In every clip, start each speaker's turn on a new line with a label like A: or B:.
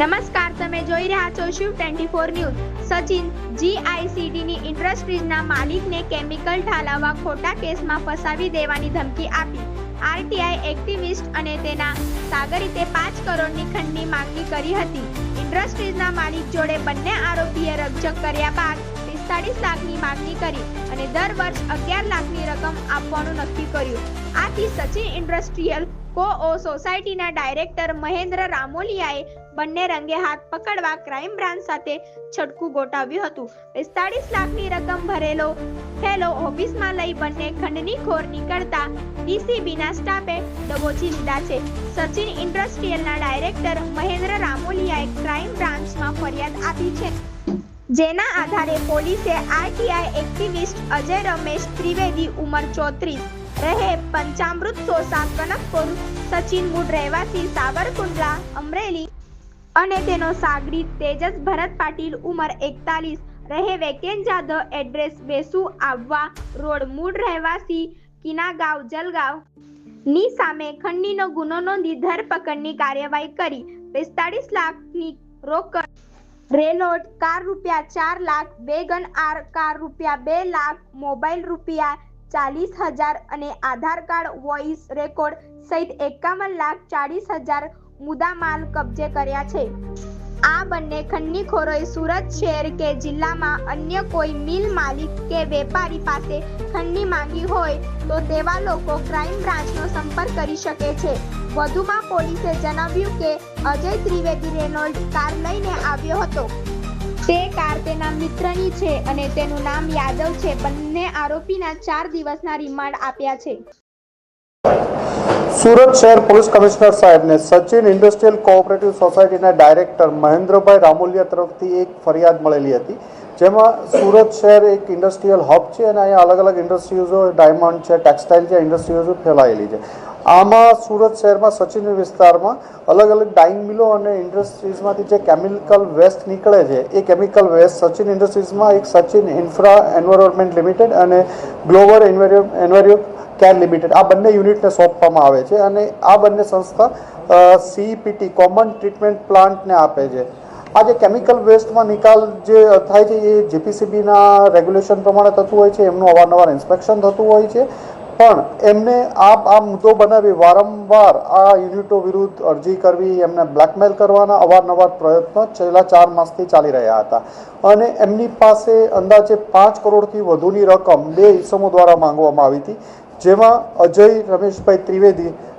A: નમસ્કાર, તમે જોઈ રહ્યા છો Shiv twenty four news? Sachin જીઆઈસીડીની ઇન્ડસ્ટ્રીઝના માલિકને કેમિકલ ઠાલવવા ખોટા કેસમાં ફસાવી દેવાની ધમકી આપી. આરટીઆઈ એક્ટિવિસ્ટ અને તેના સાગરીતે પાંચ કરોડની ખંડની માંગણી કરી હતી. ઇન્ડસ્ટ્રીઝના માલિક જોડે બંને આરોપીએ રકજક કર્યા બાદ પિસ્તાળીસ લાખની માંગણી કરી અને દર વર્ષ અગિયાર લાખની રકમ આપવાનું નક્કી કર્યું. આથી સચિન ઇન્ડસ્ટ્રીયલ કો સોસાયટીના ડાયરેક્ટર મહેન્દ્ર રામોલિયાએ બંને રંગે હાથ પકડવા ક્રાઇમ બ્રાન્ચ સાથે છટકું ગોઠવ્યું હતું. પિસ્તાળીસ લાખની રકમ ભરેલો થેલો ઓફિસમાં લઈ બંને ખંડની ખોર નીકળતા ડીસીબીના સ્ટાફે દબોચી લીધા છે. સચિન ઇન્ડસ્ટ્રીયલના ડાયરેક્ટર મહેન્દ્ર રામોલિયાએ ક્રાઇમ બ્રાન્ચમાં ફરિયાદ આપી છે. જેના આધારે પોલીસે આરટીઆઈ એક્ટિવિસ્ટ અજય રમેશ ત્રિવેદી ઉંમર ચોત્રીસ, રહે પંચામૃત સોસા કનકપુર, સચિન મૂળ રહેવાસી સાવરકુંડલા, અમરેલી અને તેનો સાગરી તેજસ ભરત પાટીલ ઉંમર એકતાલીસ. રહે વેકેન જાધવ, એડ્રેસ બેસુ આવવા રોડ મૂળ રહેવાસી, કિનાગાંવ, જલગાંવ. ની સામે ખંડણીનો ગુનો નોંધી ધરપકડની કાર્યવાહી કરી. પિસ્તાળીસ લાખની રોકડ. રેનોટ કાર રૂપિયા ચાર લાખ વેગન આર કાર રૂપિયા બે લાખ, મોબાઈલ રૂપિયા ચાલીસ હજાર અને આધાર કાર્ડ, વોઇસ રેકોર્ડ સહિત એકાવન લાખ ચાલીસ હજાર મુદ્દામાલ કબજે કર્યા છે. આ બંને ખંડણીખોરોએ સુરત શહેર કે જિલ્લામાં અન્ય કોઈ મિલ માલિક કે વેપારી પાસે ખંડણી માંગી હોય તો તેવા લોકો ક્રાઇમ બ્રાન્ચનો સંપર્ક કરી શકે છે. વધુમાં પોલીસે જણાવ્યું કે અજય ત્રિવેદી રેનોલ્ડ કાર લઈને આવ્યો હતો. તે કાર તેના મિત્રની છે અને તેનું નામ યાદવ છે. બંને આરોપીના ચાર દિવસના રિમાન્ડ આપ્યા છે.
B: સુરત શહેર પોલીસ કમિશનર સાહેબને સચિન ઇન્ડસ્ટ્રીયલ કોઓપરેટિવ સોસાયટીના ડાયરેક્ટર મહેન્દ્રભાઈ રામોલિયા તરફથી એક ફરિયાદ મળેલી હતી, જેમાં સુરત શહેર એક ઇન્ડસ્ટ્રીયલ હબ છે અને અહીંયા અલગ અલગ ઇન્ડસ્ટ્રીઝો, ડાયમંડ છે, ટેક્સટાઇલ છે, ઇન્ડસ્ટ્રીઝો ફેલાયેલી છે. આમાં સુરત શહેરમાં સચિન વિસ્તારમાં અલગ અલગ ડાઇંગ મિલો અને ઇન્ડસ્ટ્રીઝમાંથી જે કેમિકલ વેસ્ટ નીકળે છે, એ કેમિકલ વેસ્ટ સચિન ઇન્ડસ્ટ્રીઝમાં એક સચિન ઇન્ફ્રા એન્વાયરમેન્ટ લિમિટેડ અને ગ્લોબલ એન્વાયર કેર લિમિટેડ આ બંને યુનિટને સોંપવામાં આવે છે અને આ બંને સંસ્થા સીઈપીટી કોમન ટ્રીટમેન્ટ પ્લાન્ટને આપે છે. આ જે કેમિકલ વેસ્ટમાં નિકાલ જે થાય છે, એ જીપીસીબીના રેગ્યુલેશન પ્રમાણે થતું હોય છે, એમનું અવારનવાર ઇન્સ્પેક્શન થતું હોય છે. પણ એમને આ આ મુદ્દો બનાવી વારંવાર આ યુનિટો વિરુદ્ધ અરજી કરવી, એમને બ્લેકમેલ કરવાના અવારનવાર પ્રયત્નો છેલ્લા ચાર માસથી ચાલી રહ્યા હતા. અને એમની પાસે અંદાજે પાંચ કરોડથી વધુની રકમ બે ઇસમો દ્વારા માંગવામાં આવી હતી. જેમાં અજય રમેશભાઈ ત્રિવેદી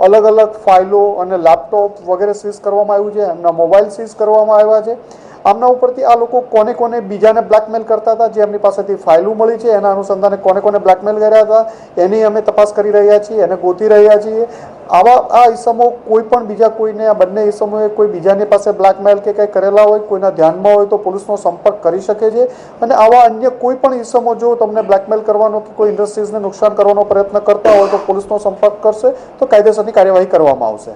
B: અલગ અલગ ફાઇલો અને લેપટોપ વગેરે સીઝ કરવામાં આવ્યું છે, એમના મોબાઈલ સીઝ કરવામાં આવ્યા છે. આમના ઉપરથી આ લોકો કોને કોને બીજાને બ્લેકમેલ કરતા હતા, જે એમની પાસેથી ફાઇલો મળી છે, એના અનુસંધાને કોને કોને બ્લેકમેલ કર્યા હતા, એની અમે તપાસ કરી રહ્યા છીએ, એને ગોતી રહ્યા છીએ. આવા આ ઈસમો કોઈ પણ બીજા કોઈને આ બંને ઈસમોએ કોઈ બીજાની પાસે બ્લેકમેલ કે કંઈ કરેલા હોય કોઈના ધ્યાનમાં હોય તો પોલીસનો સંપર્ક કરી શકે છે અને આવા અન્ય કોઈ પણ ઈસમો જો તમને બ્લેકમેલ કરવાનો કે કોઈ ઇન્ડસ્ટ્રીઝને નુકસાન કરવાનો પ્રયત્ન કરતા હોય તો પોલીસનો સંપર્ક કરશે તો કાયદેસરની કાર્યવાહી કરવામાં આવશે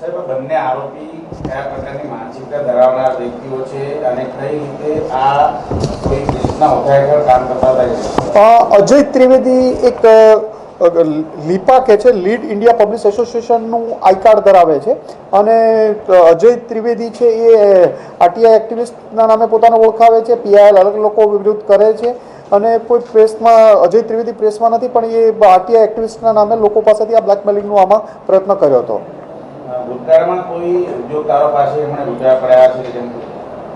C: સાહેબ બંને આરોપી કયા પ્રકારની માનસિકતા ધરાવનાર વ્યક્તિઓ છે અને કઈ રીતે આ કોઈ દેશના કામ કરતા હતા એ?
B: અ, અજય ત્રિવેદી એક લીપા કે છે, લીડ ઇન્ડિયા પબ્લિક એસોસિએશનનું આઈ કાર્ડ ધરાવે છે. અને અજય ત્રિવેદી છે, એ આરટીઆઈ એક્ટિવિસ્ટના નામે પોતાને ઓળખાવે છે. પીઆઈએલ અલગ લોકો વિરુદ્ધ કરે છે. અને કોઈ પ્રેસમાં, અજય ત્રિવેદી પ્રેસમાં નથી, પણ એ આરટીઆઈ એક્ટિવિસ્ટના નામે લોકો પાસેથી આ બ્લેકમેલિંગનો આમાં પ્રયત્ન કર્યો હતો.
C: ભૂતકાળમાં કોઈ ઉદ્યોગકારો પાસે એમણે રૂપિયા પડાયા છે, જેમ